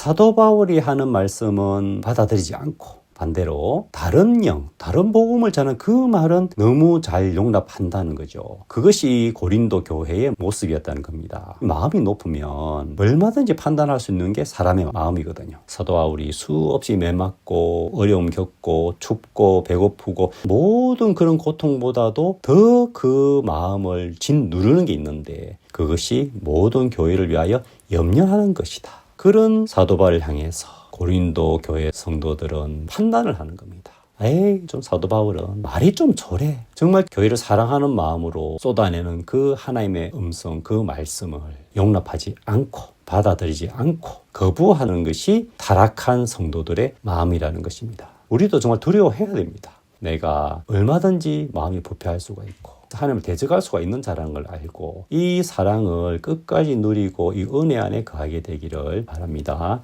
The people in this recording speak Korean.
사도 바울이 하는 말씀은 받아들이지 않고 반대로 다른 영, 다른 복음을 전한 그 말은 너무 잘 용납한다는 거죠. 그것이 고린도 교회의 모습이었다는 겁니다. 마음이 높으면 얼마든지 판단할 수 있는 게 사람의 마음이거든요. 사도 바울이 수없이 매맞고 어려움 겪고 춥고 배고프고 모든 그런 고통보다도 더 그 마음을 진 누르는 게 있는데 그것이 모든 교회를 위하여 염려하는 것이다. 그런 사도 바울을 향해서 고린도 교회 성도들은 판단을 하는 겁니다. 에이, 좀 사도 바울은 말이 좀 저래. 정말 교회를 사랑하는 마음으로 쏟아내는 그 하나님의 음성, 그 말씀을 용납하지 않고 받아들이지 않고 거부하는 것이 타락한 성도들의 마음이라는 것입니다. 우리도 정말 두려워해야 됩니다. 내가 얼마든지 마음이 부패할 수가 있고 하나님을 대적할 수가 있는 자라는 걸 알고 이 사랑을 끝까지 누리고 이 은혜 안에 거하게 되기를 바랍니다.